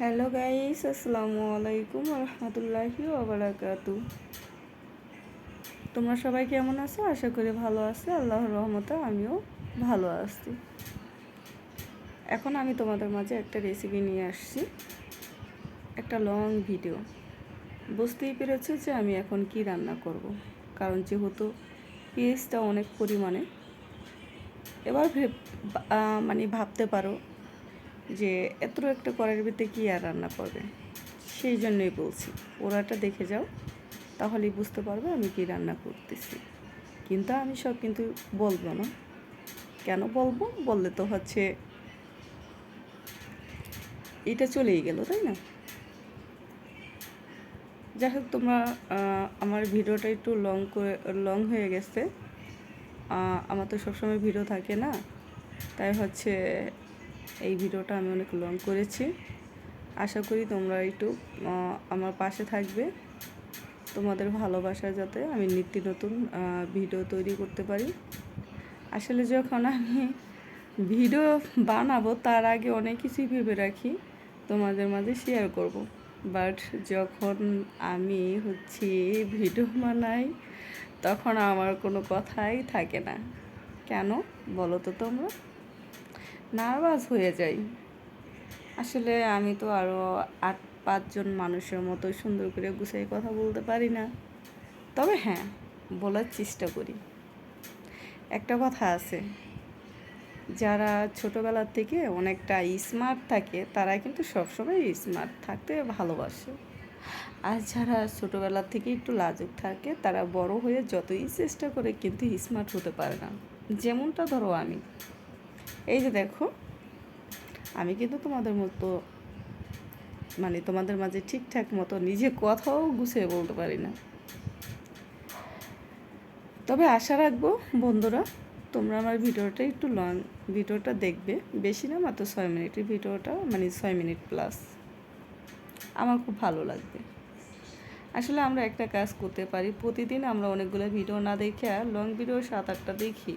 Hello guys আসসালামু আলাইকুম রহমতুল্লাহি ওবরাকাতু তোমরা সবাই কেমন আছো? আশা করি ভালো আছো। আল্লাহর রহমতে আমিও ভালো আছি। এখন আমি তোমাদের মাঝে একটা রেসিপি নিয়ে আসছি। একটা লং ভিডিও বুঝতেই পেরেছ যে আমি এখন কি রান্না করব। কারণ যেহেতু পেঁয়াজটা অনেক পরিমাণে। এবার মানে ভাবতে পারো যে এত একটা করার ভিতরে কী আর রান্না করবে? সেই জন্যই বলছি, ওরাটা দেখে যাও, তাহলেই বুঝতে পারবে আমি কি রান্না করতেছি। কিন্তু আমি সব কিন্তু বলব না। কেন বলব? বললে তো হচ্ছে এটা চলেই গেল, তাই না? যাই হোক, তোমরা আমার ভিডিওটা একটু লং করে লং হয়ে গেছে। আমার তো সবসময় ভিডিও থাকে না। তাই হচ্ছে এই ভিডিওটা আমি অনেক লং করেছি। আশা করি তোমরা একটু আমার পাশে থাকবে। তোমাদের ভালোবাসা যাতে আমি নিত্য নতুন ভিডিও তৈরি করতে পারি। আসলে যখন আমি ভিডিও বানাবো, তার আগে অনেক কিছুই ভেবে রাখি, তোমাদের মাঝে শেয়ার করব। বাট যখন আমি হচ্ছে ভিডিও বানাই, তখন আমার কোনো কথাই থাকে না। কেন? বলো তো তোমরা। নার্ভাস হয়ে যাই। আসলে আমি তো আরও আট পাঁচজন মানুষের মতো সুন্দর করে গুছাই কথা বলতে পারি না। তবে হ্যাঁ বলার চেষ্টা করি। একটা কথা আছে, যারা ছোটোবেলার থেকে অনেকটা স্মার্ট থাকে, তারা কিন্তু সবসময় স্মার্ট থাকতে ভালোবাসে। আর যারা ছোটোবেলার থেকে একটু লাজুক থাকে, তারা বড় হয়ে যতই চেষ্টা করে কিন্তু স্মার্ট হতে পারে না। যেমনটা ধরো আমি। এই যে দেখো, আমি কিন্তু তোমাদের মতো মানে তোমাদের মাঝে ঠিকঠাক মতো নিজে কথাও গুছিয়ে বলতে পারি না। তবে আশা রাখব বন্ধুরা, তোমরা আমার ভিডিওটা একটু লং ভিডিওটা দেখবে। বেশি না, মাত্র ছয় মিনিটের ভিডিওটা মানে ছয় মিনিট প্লাস আমার খুব ভালো লাগবে। আসলে আমরা একটা কাজ করতে পারি, প্রতিদিন আমরা অনেকগুলো ভিডিও না দেখে লং ভিডিও সাত আটটা দেখি।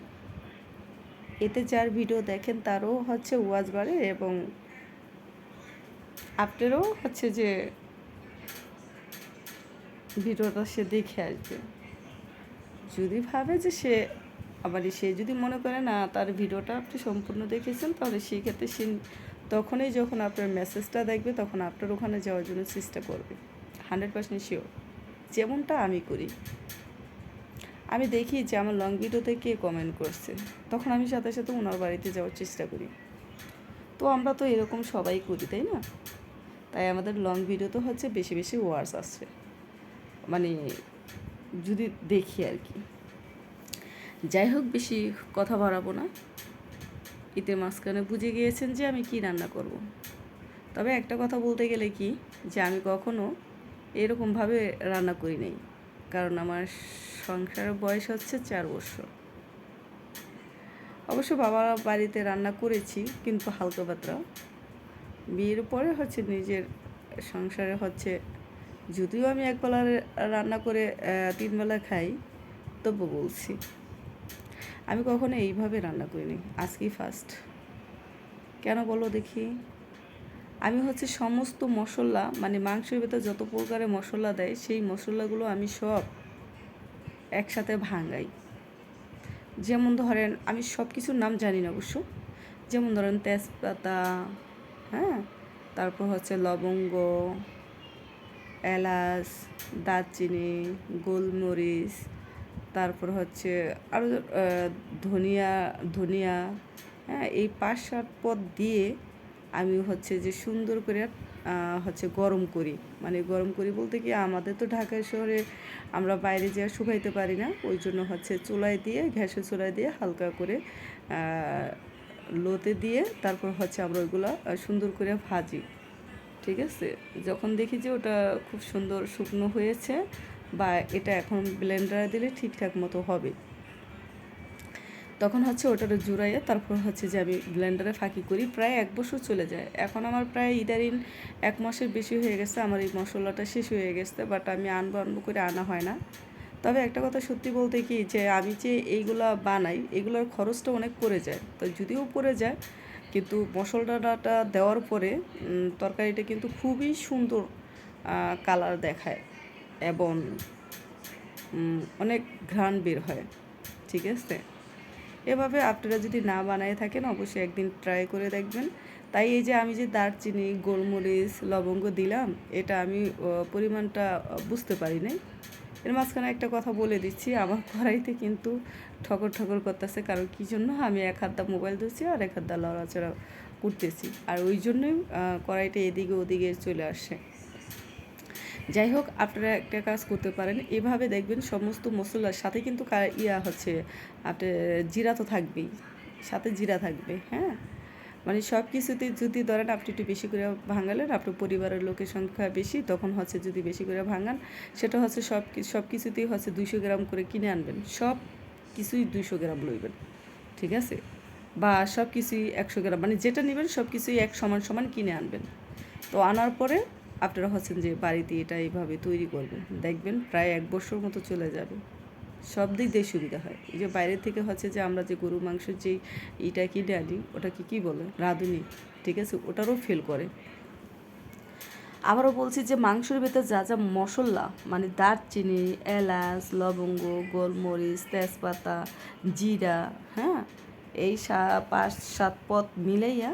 এতে যার ভিডিও দেখেন তারও হচ্ছে ওয়াজ বাড়ে এবং আপনারও হচ্ছে যে ভিডিওটা সে দেখে আসবে। যদি ভাবে যে সে, আবার সে যদি মনে করে না তার ভিডিওটা আপনি সম্পূর্ণ দেখেছেন, তাহলে সেই ক্ষেত্রে সে তখনই যখন আপনার মেসেজটা দেখবে, তখন আপনার ওখানে যাওয়ার জন্য চেষ্টা করবে। হান্ড্রেড পার্সেন্ট শিওর যেমনটা আমি করি। আমি দেখি যে আমার লং ভিডিওতে কে কমেন্ট করছে। তখন আমি সাথে সাথে ওনার বাড়িতে যাওয়ার চেষ্টা করি। তো আমরা তো এরকম সবাই করি, তাই না? তাই আমাদের লং ভিডিও তো হচ্ছে বেশি বেশি ওয়ার্স আসছে। মানে যদি দেখি আর কি। যাই হোক, বেশি কথা বাড়াবো না। ঈদের মাঝখানে বুঝে গিয়েছেন যে আমি কি রান্না করব। তবে একটা কথা বলতে গেলে কি, যে আমি কখনো এরকমভাবে রান্না করি নাই। কারণ আমার সংসারের বয়স হচ্ছে চার বছর। অবশ্য বাবা বাড়িতে রান্না করেছি কিন্তু হালকা পাতলা। বিয়ের পরে হচ্ছে নিজের সংসারে হচ্ছে যদিও আমি একবেলা রান্না করে আহ, তিন বেলা খাই তবু বলছি। আমি কখনো এইভাবে রান্না করিনি আজকেই ফার্স্ট কেন বলো দেখি? আমি হচ্ছে সমস্ত মশলা মানে মাংসের ভেতর যত প্রকারের মশলা দেয়, সেই মশলাগুলো আমি সব একসাথে ভাঙাই। যেমন ধরেন, আমি সব কিছুর নাম জানি না অবশ্য। যেমন ধরেন তেজপাতা হ্যাঁ? তারপর হচ্ছে লবঙ্গ, এলাচ, দারচিনি, গোলমরিচ, তারপর হচ্ছে আরও ধনিয়া ধনিয়া হ্যাঁ? এই পাঁচ সাত পদ দিয়ে আমি হচ্ছে যে সুন্দর করে হচ্ছে গরম করি। মানে গরম করি বলতে কি, আমাদের তো ঢাকা শহরে আমরা বাইরে যেয়ে শুকাইতে পারি না, ওই জন্য হচ্ছে চুলায় দিয়ে, গ্যাসের চুলায় দিয়ে হালকা করে লোতে দিয়ে তারপর হচ্ছে আমরা ওইগুলো সুন্দর করে ভাজি। ঠিক আছে? যখন দেখি যে ওটা খুব সুন্দর শুকনো হয়েছে বা এটা এখন ব্লেন্ডারে দিলে ঠিকঠাক মতো হবে। তখন হচ্ছে ওটার জুড়াইয়ে তারপর হচ্ছে যে আমি ব্লেন্ডারে ফাঁকি করি, প্রায় এক বছর চলে যায়। এখন আমার প্রায় ইদারিন এক মাসের বেশি হয়ে গেছে, আমার এই মশলাটা শেষ হয়ে গেছে বাট আমি আনব আনব করে আনা হয় না। তবে একটা কথা সত্যি বলতে কি, যে আমি যে এইগুলো বানাই, এগুলোর খরচটা অনেক পড়ে যায়। তো যদিও পড়ে যায়, কিন্তু মশলাটা দেওয়ার পরে তরকারিটা কিন্তু খুবই সুন্দর কালার দেখায় এবং অনেক ঘ্রাণ বের হয়। ঠিক আছে? এভাবে আপনারা যদি না বানায় থাকেন, অবশ্যই একদিন ট্রাই করে দেখবেন। তাই এই যে আমি যে দারচিনি, গোলমরিচ, লবঙ্গ দিলাম, এটা আমি পরিমাণটা বুঝতে পারি নাই। এর মাঝখানে একটা কথা বলে দিচ্ছি, আমার কড়াইতে কিন্তু ঠকর ঠকর করতেছে, কারণ কী জন্য? আমি এক হাত দা মোবাইল ধরছি আর এক হাত দা লড়াচড়া করতেছি। আর ওই জন্যই কড়াইটা এদিকে ওদিকে চলে আসে। যাই হোক আপনারা একটা কাজ করতে পারেন। এভাবে দেখবেন সমস্ত মশলার সাথে কিন্তু ইয়া হচ্ছে আপনার জিরা তো থাকবেই, সাথে জিরা থাকবে হ্যাঁ? মানে সব কিছুতে যদি ধরেন আপনি একটু বেশি করে ভাঙালেন, আপনার পরিবারের লোকের সংখ্যা বেশি, তখন হচ্ছে যদি বেশি করে ভাঙান, সেটা হচ্ছে সব সব কিছুতেই হচ্ছে দুইশো গ্রাম করে কিনে আনবেন। সব কিছুই দুইশো গ্রাম লইবেন, ঠিক আছে? বা সব কিছুই একশো গ্রাম মানে যেটা নেবেন সব কিছুই এক সমান সমান কিনে আনবেন। তো আনার পরে আপনারা হচ্ছেন যে বাড়িতে এটা এইভাবে তৈরি করবেন, দেখবেন প্রায় এক বছর মতো চলে যাবে। সব দিক দিয়ে সুবিধা হয়। এই যে বাইরে থেকে হচ্ছে যে আমরা যে গরু মাংসের যে ইটা কিনে আনি, ওটাকে কি বলে? রাঁধুনি, ঠিক আছে? ওটারও ফেল করে। আবারও বলছি যে মাংসের ভেতর যা যা মশলা মানে দারচিনি, এলাচ, লবঙ্গ, গোলমরিচ, তেজপাতা, জিরা হ্যাঁ? এই পাঁচ সাত পদ মিলাইয়া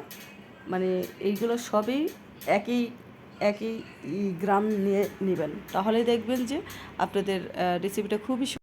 মানে এইগুলো সবই একই একই গ্রাম নিয়ে নেবেন। তাহলে দেখবেন যে আপনাদের রেসিপিটা খুবই